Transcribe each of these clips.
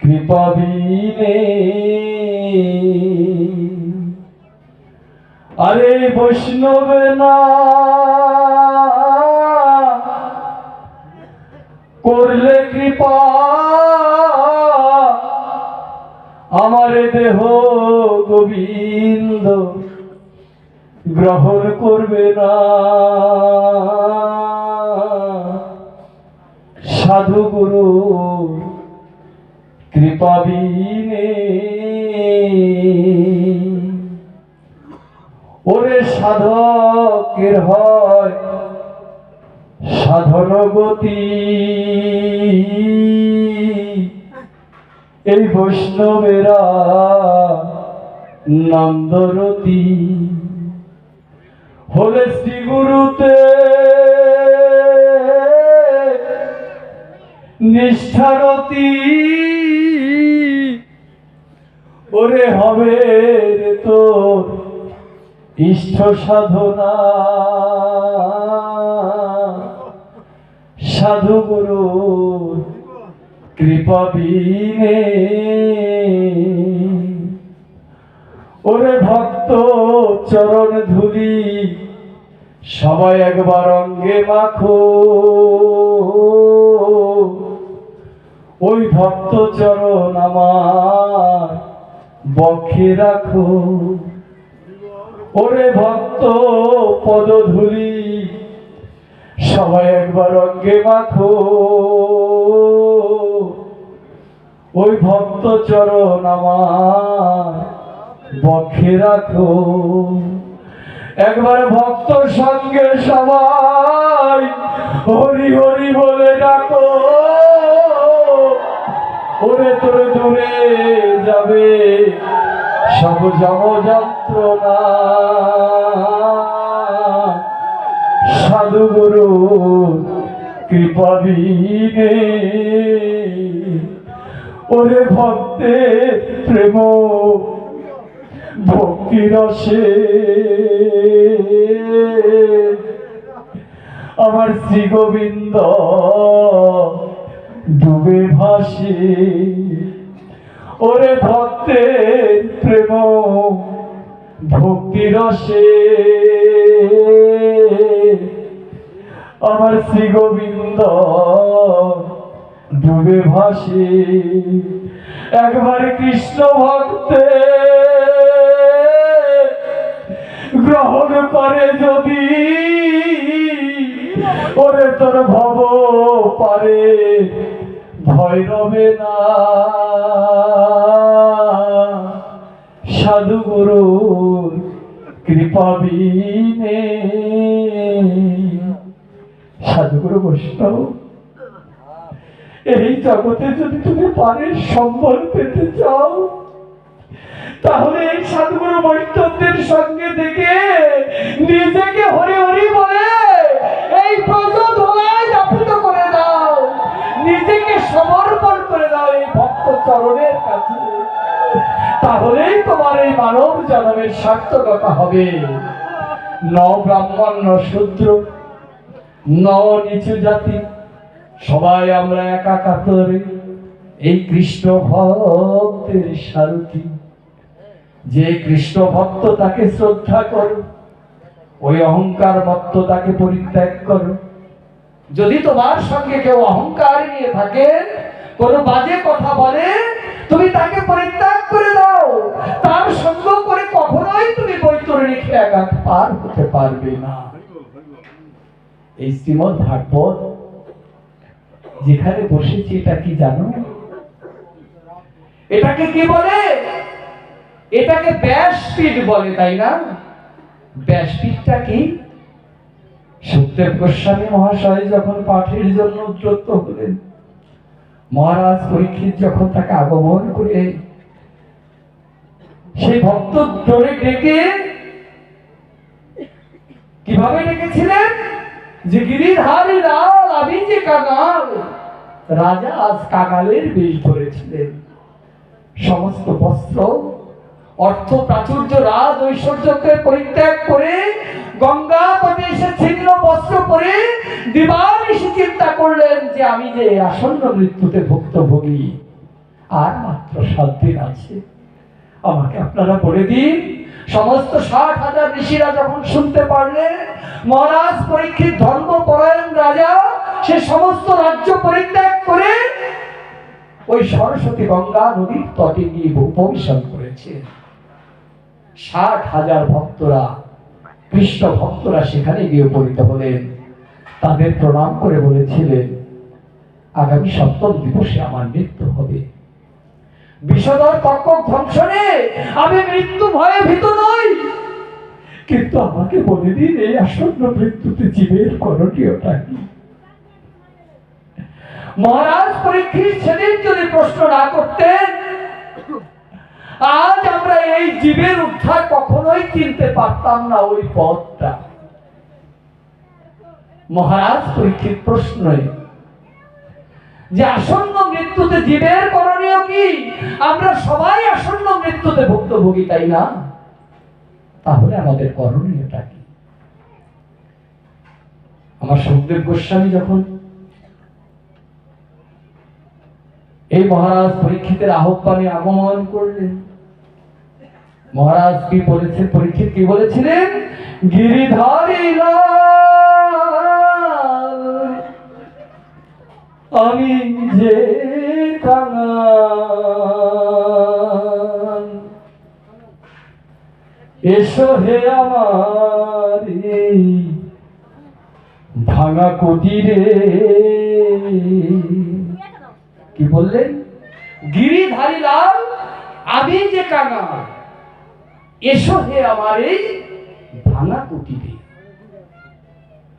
কৃপাবিনে আরে বৈষ্ণব না করলে কৃপা আমার দেহ গোবিন্দ গ্রহণ করবে না। সাধু গুরু কৃপাবিনে ওরে সাধকের হয় সাধন গতি। এই বৈষ্ণবেরা নন্দরতি। হলে শ্রী গুরুতে নিষ্ঠারতি। ওরে হবে তোর ইষ্ট সাধনা। সাধু গুরু কৃপা বিনে। ওরে ভক্ত চরণ ধুলি সবাই একবার অঙ্গে মাখো। ওই ভক্ত চরণ আমার বক্ষে রাখো। ওরে ভক্ত পদধূলি, সবাই একবার অঙ্গে মাখো। ওই ভক্ত চরণ আমার বক্ষে রাখো। একবার ভক্ত সঙ্গে সবাই হরি হরি বলে ডাকো। ওরে তোরে দূরে যাবে। সব জম যন্ত্রণা সাধু গুরু কৃপা বিনে ওরে ভক্তে প্রেম, ভক্তি রসে। আমার শ্রী গোবিন্দ ডুবে ভাসে। ওরে ভক্তের প্রেম, ভক্তি রসে। আমার শ্রী গোবিন্দ ডুবে ভাসে। একবার কৃষ্ণ ভক্তে গ্রহণ করে যদি, ওরে তোর ভব পারে, ভয় রবে না। সাধু গুরু কৃপা বিনে। সাধু গুরু বৈষ্ণব, এই জগতে যদি তুমি পারের সম্বল পেতে চাও, তাহলে এই সাধুগুরু বৈষ্ণবদের সঙ্গে দেখে নিজেকে হরি হরি বলে এই ব্রজ ধোলায় জাপিত করে দাও। নিজেকে সমর্পণ করে দাও এই ভক্ত চরণের কাছে। তাহলেই তোমার এই মানব জন্মের সার্থকতা হবে। ন ব্রাহ্মণ ন শূদ্র, ন নিচু জাতি, সবাই আমরা একা কাতরে এই কৃষ্ণ ভক্তের সারথী যে কৃষ্ণ ভক্ত তাকে শ্রদ্ধা করো, ওই অহংকার মত্ত তাকে পরিত্যাগ করো। যদি তোমার সঙ্গে কেউ অহংকার নিয়ে থাকে, কোনো বাজে কথা বলে, তুমি তাকে পরিত্যাগ করে দাও। তার সঙ্গ করে কখনোই তুমি বৈতরণী খেয়াঘাত পার হতে পারবে না। এই শ্রীমদ ভাগবত যেখানে বসেছি, এটা কি জানো? এটাকে কি বলে? এটাকে ব্যাসপীঠ বলে, তাই না? ব্যাসপীঠটা কি? সুখদেব গোস্বামী মহাশয় যখন পাঠের জন্য উদ্যত হলেন, মহারাজ পরীক্ষিত যখন তাকে আগমন করে সেই ভক্ত ধরে ডেকে কীভাবে ডেকেছিলেন? যে গিরিধারী লাল, আমি যে কাঙাল। রাজা আজ কাঙালের বেশ ধরেছিলেন। সমস্ত বস্ত্র, অর্থ, প্রাচুর্য, রাজ ঐশ্বর্যকে পরিত্যাগ করে গঙ্গা এসে ছিন্ন বস্ত্র পরে দিবার এসে চিন্তা করলেন যে আমি যে আসন্ন মৃত্যুতে ভুক্তভোগী, আর মাত্র সাত দিন আছে। আমাকে আপনারা বলে দিন। সমস্ত ষাট হাজার ঋষিরা যখন শুনতে পারলেন মহারাজ পরীক্ষিত ধর্মপরায়ণ রাজা, সে সমস্ত রাজ্য পরিত্যাগ করে ওই সরস্বতী গঙ্গা নদীর তটে গিয়ে উপবেশন করেছে। ষাট হাজার ভক্তরা, কৃষ্ণ ভক্তরা সেখানে গিয়ে উপনীত হলেন। তাদের প্রণাম করে বলেছিলেন, আগামী সপ্তম দিবসে আমার মৃত্যু হবে। বিষধর তর্ক ধ্বংসনে আমি মৃত্যু ভয়ে ভীত নই। কিন্তু আমাকে বলে দিন, এই আসন্ন মৃত্যুতে জীবের করণীয়টা কি? মহারাজ পরীক্ষিত সেদিন যদি প্রশ্ন না করতেন, আজ আমরা এই জীবের উদ্ধার কখনোই চিনতে পারতাম না ওই পথটা। মহারাজ পরীক্ষিত প্রশ্নই যে আসন্ন মৃত্যুতে জীবের করণীয় কি? আমরা সবাই আসন্ন মৃত্যুতে ভুক্তভোগী, তাই না? তাহলে আমাদের করণীয়টা কি? আমার সুখদেব গোস্বামী যখন এই মহারাজ পরীক্ষিতের আহ্বানে আগমন করলেন, মহারাজ কি বলেছেন পরীক্ষিত কি বলেছিলেন? গিরিধারী আমি যে কাঙাল এসো হে আমার ভাঙা কুটিরে। কি বললেন? গিরিধারী লাল, আমি যে কাঙাল এসো হে আমার এই ভাঙা কুটিরে।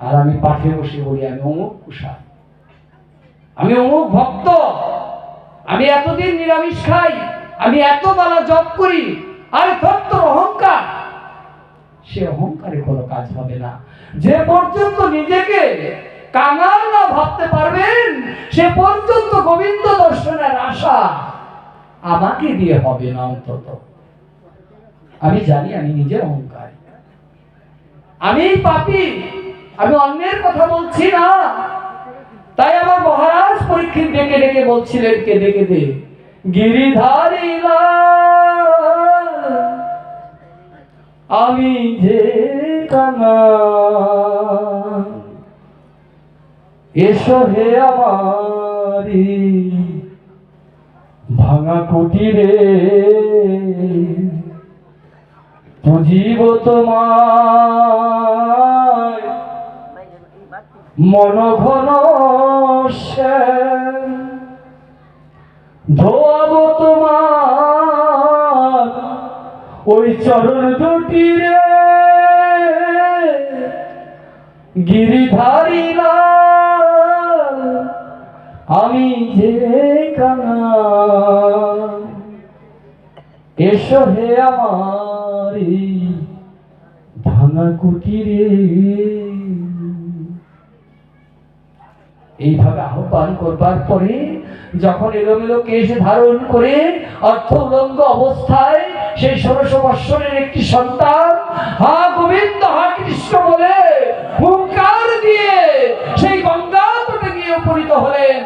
আর আমি পাঠে বসে বলি আমি অমুক কুষার আমি অমুক ভক্ত, আমি এতদিন নিরামিষ খাই, আমি এত বেলা জপ করি, আর ভক্ত অহংকার। সে অহংকারে কোনো কাজ হবে না। যে পর্যন্ত নিজেকে কাঙাল না ভাবতে পারবেন, সে পর্যন্ত গোবিন্দ দর্শনের আশা আমাকে দিয়ে হবে না অন্তত। আমি জানি আমি নিজে অহংকার। আমি পাপি, আমি অন্যের কথা বলছি না। তাই আমার মহারাজ পরীক্ষিত ডেকে ডেকে বলছিলেন, কে ডেকে দে? গিরিধারী আমি যে কানা এসো হে আমারি ভাঙা কুটিরে, পুজিব তোমায় মন ঘন ওই চরণ দুটি রে। গিরিধারী আমি যে কানা। এসো হে আমার ভাঙা কুটিরে। এইভাবে আহ্বান করবার পরে যখন এলোমেলো কেশ ধারণ করে অর্থ উলঙ্গ অবস্থায় সেই ষোড়শ বৎসরের একটি সন্তান। হা গোবিন্দ, হা কৃষ্ণ বলে হুঙ্কার দিয়ে সেই গঙ্গা তটে গিয়ে উপনীত হলেন।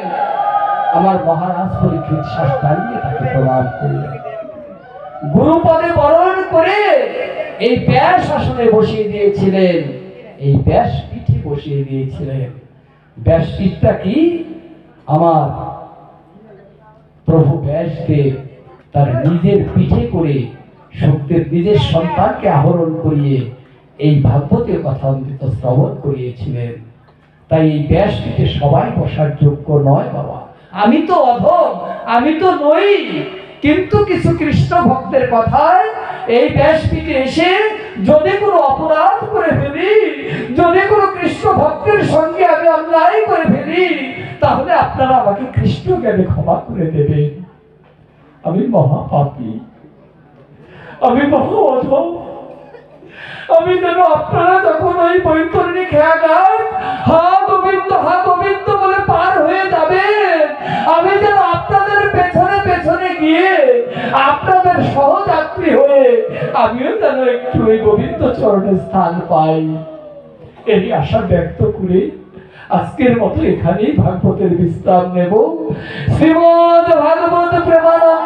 আমার মহারাজ পরীক্ষিত শ্বাস দাঁড়িয়ে তাকে প্রণাম করলেন। গুরুপদে বরণ করে এই ব্যাস আসনে বসিয়ে দিয়েছিলেন। এই ব্যাস পিঠে বসিয়ে দিয়েছিলেন। ব্যাসপীঠটা কি? আমার প্রভু ব্যাসদেব তার নিজের পিঠে করে সত্যের নিজের সন্তানকে আহরণ করিয়ে এই ভাগবতের কথা অমৃত শ্রবণ করিয়েছিলেন। তাই এই ব্যাসপীঠে সবাই বসার যোগ্য নয় বাবা। আমি তো অধম, আমি তো নই, কিন্তু কিছু কৃষ্ণ ভক্তের কথায় এই ব্যাসপীঠে এসে যদি কোনো অপরাধ করে ফেলি, যদি কোনো কৃষ্ণ ভক্তের সঙ্গে আমি অন্যায় করে ফেলি, তাহলে আপনারা আমাকে কৃষ্ণ জ্ঞানে ক্ষমা করে দেবেন। আমি মহাপাপী। আমি মহা অধম আমি যেন আপনারা যখন ওই বৈতরণী খেয়া গান হা গোবিন্দ হা গোবিন্দ বলে পার হয়ে যাবেন, আমি যেন আপনাদের পেছনে পেছনে গিয়ে আপনাদের সহযাত্রী হয়ে আমিও যেন একটু ওই গোবিন্দ চরণে স্থান পাই। এই আশা ব্যক্ত করে আজকের মতো এখানেই ভাগবতের বিশ্রাম নেব। শ্রীমদ ভাগবত প্রেমানন্দে